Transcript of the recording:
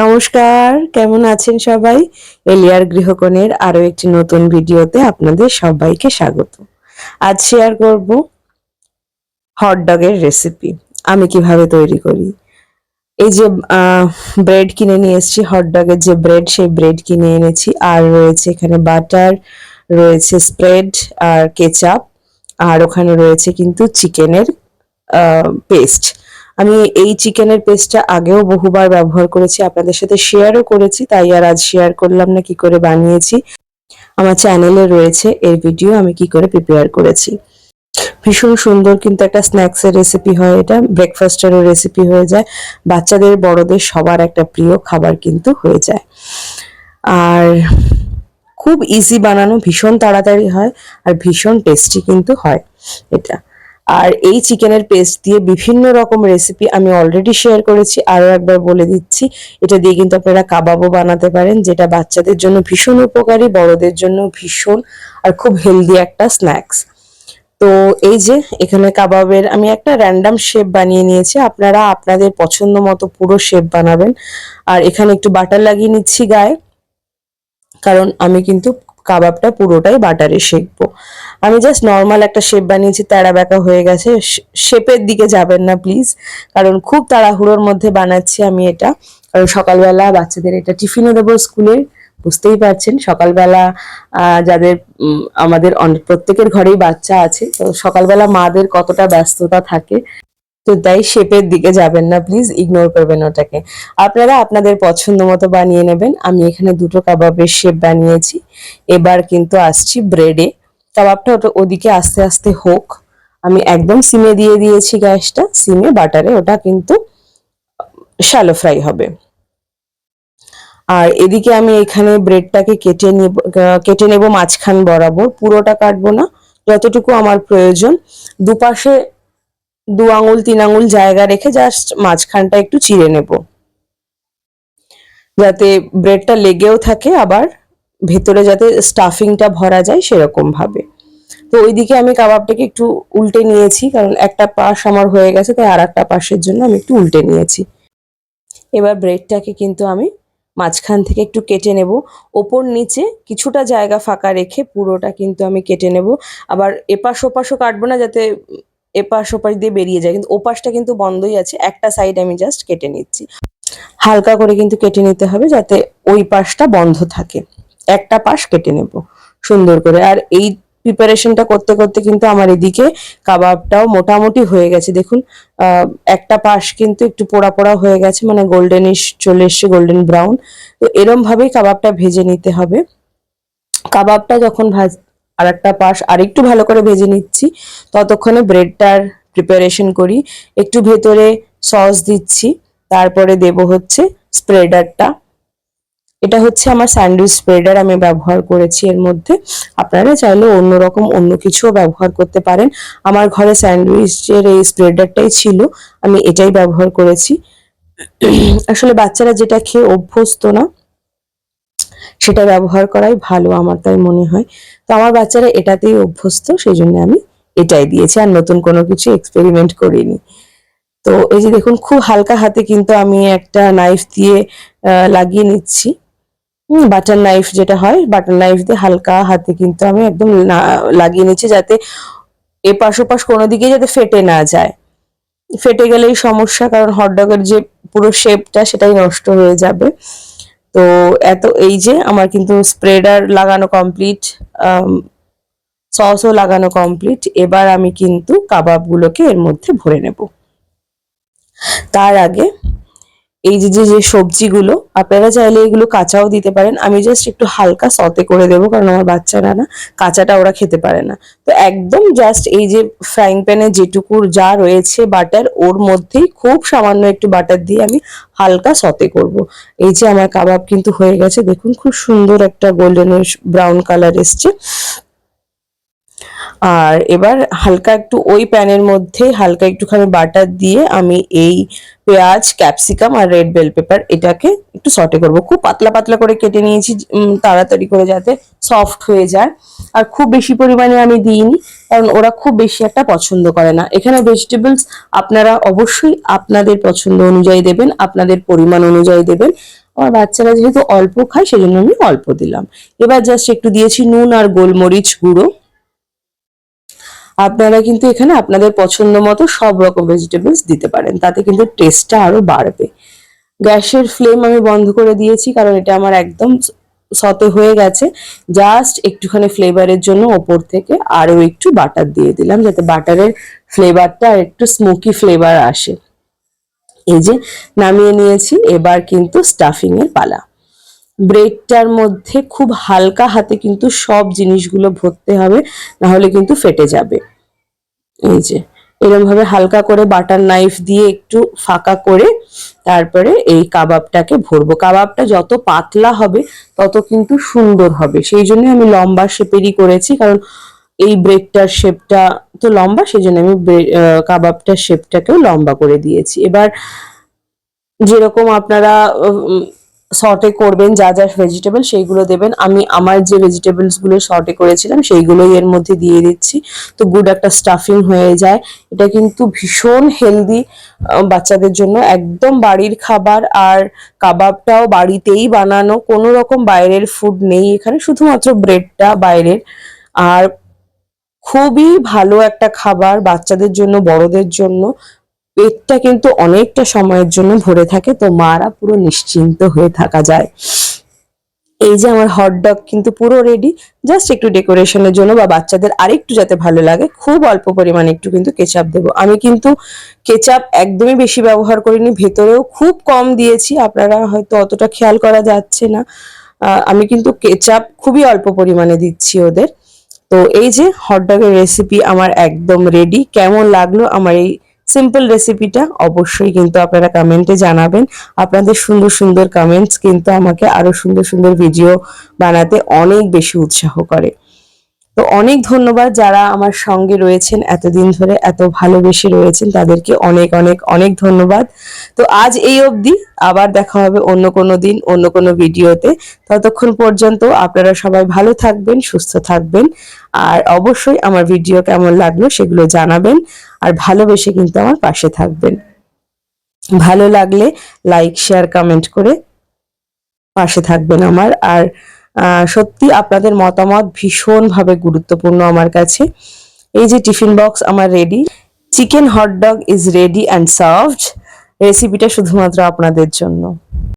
নমস্কার, কেমন আছেন সবাই? এলিয়ার গৃহকোণের আরও একটি নতুন ভিডিওতে আপনাদের সবাইকে স্বাগত। আজ শেয়ার করব হট ডগের রেসিপি আমি কীভাবে তৈরি করি। এই যে ব্রেড কিনে নিয়ে এসেছি হট ডগের যে ব্রেড সেই ব্রেড কিনে এনেছি। আর রয়েছে এখানে বাটার রয়েছে স্প্রেড আর কেচাপ আর ওখানে রয়েছে কিন্তু চিকেনের পেস্ট আমি এই চিকেনের পেস্টটা আগেও বহুবার ব্যবহার করেছি, আপনাদের সাথে শেয়ারও করেছি, তাই আর আজ শেয়ার করলাম না, কি করে বানিয়েছি। আমার চ্যানেলে রয়েছে এর ভিডিও, আমি কি করে প্রিপেয়ার করেছি। ভীষণ সুন্দর কিন্তু একটা স্ন্যাক্স এর রেসিপি হয় এটা ব্রেকফাস্টেরও রেসিপি হয়ে যায়। বাচ্চাদের, বড়দের সবার একটা প্রিয় খাবার কিন্তু হয়ে যায়। আর খুব ইজি বানানো, ভীষণ তাড়াতাড়ি হয়, আর ভীষণ টেস্টি কিন্তু হয় এটা। আর এই চিকেনের পেস্ট দিয়ে বিভিন্ন রকম রেসিপি আমি অলরেডি শেয়ার করেছি আরও একবার বলে দিচ্ছি। এটা দিয়ে কিন্তু আপনারা কাবাবও বানাতে পারেন, যেটা বাচ্চাদের জন্য ভীষণ উপকারী, বড়দের জন্য ভীষণ, আর খুব হেলদি একটা স্ন্যাক্স তো এই যে, এখানে কাবাবের আমি একটা র্যান্ডাম শেপ বানিয়ে নিয়েছি, আপনারা আপনাদের পছন্দ মতো পুরো শেপ বানাবেন। আর এখানে একটু বাটার লাগিয়ে নিচ্ছি গায়ে, কারণ আমি কিন্তু কাবাবটা পুরোটাই বাটারে শেখবো আমি জাস্ট নর্মাল একটা শেপ বানিয়েছি, তেড়া বেঁকা হয়ে গেছে। শেপের দিকে যাবেন না প্লিজ কারণ খুব তাড়াহুড়োর মধ্যে বানাচ্ছি আমি এটা। কারণ সকালবেলা বাচ্চাদের এটা টিফিনে দেবো স্কুলের বুঝতেই পারছেন। সকালবেলা যাদের আমাদের প্রত্যেকের ঘরেই বাচ্চা আছে, তো সকালবেলা মাদের কতটা ব্যস্ততা থাকে। তো তাই শেপের দিকে যাবেন না প্লিজ ইগনোর করবেন ওটাকে। আপনারা আপনাদের পছন্দ মতো বানিয়ে নেবেন। আমি এখানে দুটো কাবাবের শেপ বানিয়েছি। এবার কিন্তু আসছি ব্রেডে কাবাবটা ওটা ওদিকে আস্তে আস্তে হোক। আমি একদম সিমে দিয়ে দিয়েছি গ্যাসটা। সিমে, বাটারে ওটা কিন্তু শ্যালো ফ্রাই হবে। আর এদিকে আমি এখানে ব্রেডটাকে কেটে নিব, কেটে নেব মাঝখান বরাবর। পুরোটা কাটবো না। যতটুকু আমার প্রয়োজন। দুপাশে দু আঙুল তিন আঙুল জায়গা রেখে জাস্ট মাঝখানটা একটু চিড়ে নেব। যাতে ব্রেডটা লেগেও থাকে, আবার ভেতরে যাতে স্টাফিংটা ভরা যায় সেরকম ভাবে তো ওইদিকে আমি কাবাবটাকে একটু উল্টে নিয়েছি, কারণ একটা পাশ আমার হয়ে গেছে, তাই আর একটা পাশের জন্য আমি একটু উল্টে নিয়েছি। এবার ব্রেডটাকে কিন্তু আমি মাঝখান থেকে একটু কেটে নেব। ওপর নিচে কিছুটা জায়গা ফাঁকা রেখে পুরোটা কিন্তু আমি কেটে নেব। আবার এপাশ ওপাশও কাটবো না, যাতে এপাশ ওপাশ দিয়ে বেরিয়ে যায়। কিন্তু ওপাশটা কিন্তু বন্ধই আছে। একটা সাইড আমি জাস্ট কেটে নিচ্ছি। হালকা করে কিন্তু কেটে নিতে হবে যাতে ওই পাশটা বন্ধ থাকে। একটা পাশ কেটে নেব সুন্দর করে। আর এই প্রিপারেশনটা করতে করতে কিন্তু আমার এদিকে কাবাবটাও মোটামুটি হয়ে গেছে। দেখুন একটা পাশ কিন্তু একটু পোড়া পোড়া হয়ে গেছে মানে গোল্ডেনিশ চলে এসছে গোল্ডেন ব্রাউন তো এরম ভাবেই কাবাবটা ভেজে নিতে হবে। কাবাবটা যখন ভাজ আর একটা পাশ আরেকটু ভালো করে ভেজে নিচ্ছি। ততক্ষণে ব্রেডটার প্রিপারেশন করি। একটু ভেতরে সস দিচ্ছি। তারপরে দেব হচ্ছে স্প্রেডারটা এটা হচ্ছে আমার স্যান্ডউইচ স্প্রেডার আমি ব্যবহার করেছি এর মধ্যে। আপনারা চাইলে অন্য রকম অন্য কিছুও ব্যবহার করতে পারেন। আমার ঘরে স্যান্ডউইচের এই স্প্রেডারটাই ছিল। আমি এটাই ব্যবহার করেছি। আসলে বাচ্চারা যেটা খেয়ে অভ্যস্ত না সেটা ব্যবহার করাই ভালো আমার তাই মনে হয়। তো আমার বাচ্চারা এটাতেই অভ্যস্ত সেই জন্য আমি এটাই দিয়েছি, আর নতুন কোনো কিছু এক্সপেরিমেন্ট করিনি। তো এই যে দেখুন, খুব হালকা হাতে কিন্তু আমি একটা নাইফ দিয়ে লাগিয়ে নিচ্ছি। বাটার নাইফ যেটা হয় বাটার নাইফ দিয়ে হালকা হাতে কিন্তু আমি একদম লাগিয়ে নিচ্ছি যাতে এপাশ ওপাশ কোনো দিকে যাতে ফেটে না যায়। ফেটে গেলেই সমস্যা, কারণ হটডগের যে পুরো শেপটা সেটাই নষ্ট হয়ে যাবে। তো এত এই যে আমার কিন্তু স্প্রেডার লাগানো কমপ্লিট সসও লাগানো কমপ্লিট এবার আমি কিন্তু কাবাবগুলোকে এর মধ্যে ভরে নেব। তার আগে এই যে যে যে সবজিগুলো, আপনারা চাইলে এগুলো কাঁচাও দিতে পারেন। আমি জাস্ট একটু হালকা সতে করে দেবো, কারণ আমার বাচ্চারা না কাঁচাটা ওরা খেতে পারে না। তো একদম জাস্ট এই যে ফ্রাইং প্যানে যেটুকু যা রয়েছে বাটার ওর মধ্যেই খুব সামান্য একটু বাটার দিয়ে আমি হালকা সতে করব। এই যে, আমার কাবাব কিন্তু হয়ে গেছে। দেখুন, খুব সুন্দর একটা গোল্ডেন ব্রাউন কালার এসছে। আর এবার হালকা একটু ওই প্যানের মধ্যে হালকা একটুখানি বাটার দিয়ে আমি এই পেঁয়াজ, ক্যাপসিকাম আর রেড বেল পেপার এটাকে একটু সটে করব। খুব পাতলা পাতলা করে কেটে নিয়েছি তাড়াতাড়ি করে যাতে সফট হয়ে যায়। আর খুব বেশি পরিমাণে আমি দিইনি, কারণ ওরা খুব বেশি একটা পছন্দ করে না। এখানে ভেজিটেবলস আপনারা অবশ্যই আপনাদের পছন্দ অনুযায়ী দেবেন, আপনাদের পরিমাণ অনুযায়ী দেবেন। আমার বাচ্চারা যেহেতু অল্প খায়, সেজন্য আমি অল্প দিলাম। এবার জাস্ট একটু দিয়েছি নুন আর গোলমরিচ গুঁড়ো। আপনারা কিন্তু এখানে আপনাদের পছন্দ মতো সব রকম ভেজিটেবলস দিতে পারেন। তাতে কিন্তু টেস্টটা আরও বাড়বে। গ্যাসের ফ্লেম আমি বন্ধ করে দিয়েছি, কারণ এটা আমার একদম সতে হয়ে গেছে। জাস্ট একটুখানি ফ্লেভারের জন্য ওপর থেকে আরও একটু বাটার দিয়ে দিলাম, যাতে বাটারের ফ্লেভারটা একটু স্মোকি ফ্লেভার আসে। এই যে, নামিয়ে নিয়েছি, এবার কিন্তু স্টাফিং এর পালা। ব্রেডটার মধ্যে খুব হালকা হাতে কিন্তু সব জিনিসগুলো ভরতে হবে না হলে কিন্তু ফেটে যাবে। এই যে এরকম ভাবে হালকা করে বাটার নাইফ দিয়ে একটু ফাঁকা করে তারপরে এই কাবাবটাকে ভরবো। কাবাবটা যত পাতলা হবে, তত কিন্তু সুন্দর হবে। সেই জন্য আমি লম্বা শেপেরই করেছি, কারণ এই ব্রেডটার শেপটা তো লম্বা, সেই জন্য আমি কাবাবটার শেপটাকেও লম্বা করে দিয়েছি। এবার যেরকম আপনারা শর্টে করবেন যা যা ভেজিটেবল সেইগুলো দেবেন। আমি আমার যে ভেজিটেবলসগুলো শর্টে করেছিলাম সেইগুলোই এর মধ্যে দিয়ে দিচ্ছি। তো গুড একটা স্টাফিং হয়ে যায়। এটা কিন্তু ভীষণ হেলদি বাচ্চাদের জন্য। একদম বাড়ির খাবার আর কাবাবটাও বাড়িতেই বানানো। কোনো রকম বাইরের ফুড নেই এখানে, শুধুমাত্র ব্রেডটা বাইরের। আর খুবই ভালো একটা খাবার বাচ্চাদের জন্য, বড়দের জন্য। পেটটা কিন্তু অনেকটা সময়ের জন্য ভরে থাকে, তো মারা পুরো নিশ্চিন্ত হয়ে থাকা যায়। এই যে আমার হট ডগ কিন্তু পুরো রেডি জাস্ট একটু ডেকোরেশনের জন্য বা বাচ্চাদের আরেকটু যাতে ভালো লাগে, খুব অল্প পরিমাণে একটু কিন্তু কেচাপ দেবো। আমি কিন্তু কেচাপ একদমই বেশি ব্যবহার করিনি, ভেতরেও খুব কম দিয়েছি, আপনারা হয়তো অতটা খেয়াল করা যাচ্ছে না। আমি কিন্তু কেচাপ খুবই অল্প পরিমাণে দিচ্ছি ওদের। তো এই যে হটডগের রেসিপি আমার একদম রেডি কেমন লাগল আমার এই সিম্পল রেসিপিটা অবশ্যই কিন্তু আপনারা কমেন্টে জানাবেন। আপনাদের সুন্দর সুন্দর কমেন্টস কিন্তু আমাকে আরও সুন্দর সুন্দর ভিডিও বানাতে অনেক বেশি উৎসাহ করে। তো অনেক ধন্যবাদ যারা আমার সঙ্গে রয়েছেন, এতদিন ধরে এত ভালোবেসে রয়েছেন, তাদেরকে অনেক অনেক অনেক ধন্যবাদ। তো আজ এই অবধি, আবার দেখা হবে অন্য কোনো দিন, অন্য কোনো ভিডিওতে। ততক্ষণ পর্যন্ত আপনারা সবাই ভালো থাকবেন, সুস্থ থাকবেন, আর অবশ্যই আমার ভিডিও কেমন লাগল সেগুলো জানাবেন, আর ভালোবেসে কিন্তু আমার পাশে থাকবেন। ভালো লাগলে লাইক, শেয়ার, কমেন্ট করে পাশে থাকবেন আমার, আর সত্যি আপনাদের মতামত ভীষণভাবে গুরুত্বপূর্ণ আমার কাছে। এই যে টিফিন বক্স আমার ready chicken hot dog is ready and served রেসিপিটা শুধুমাত্র আপনাদের জন্য।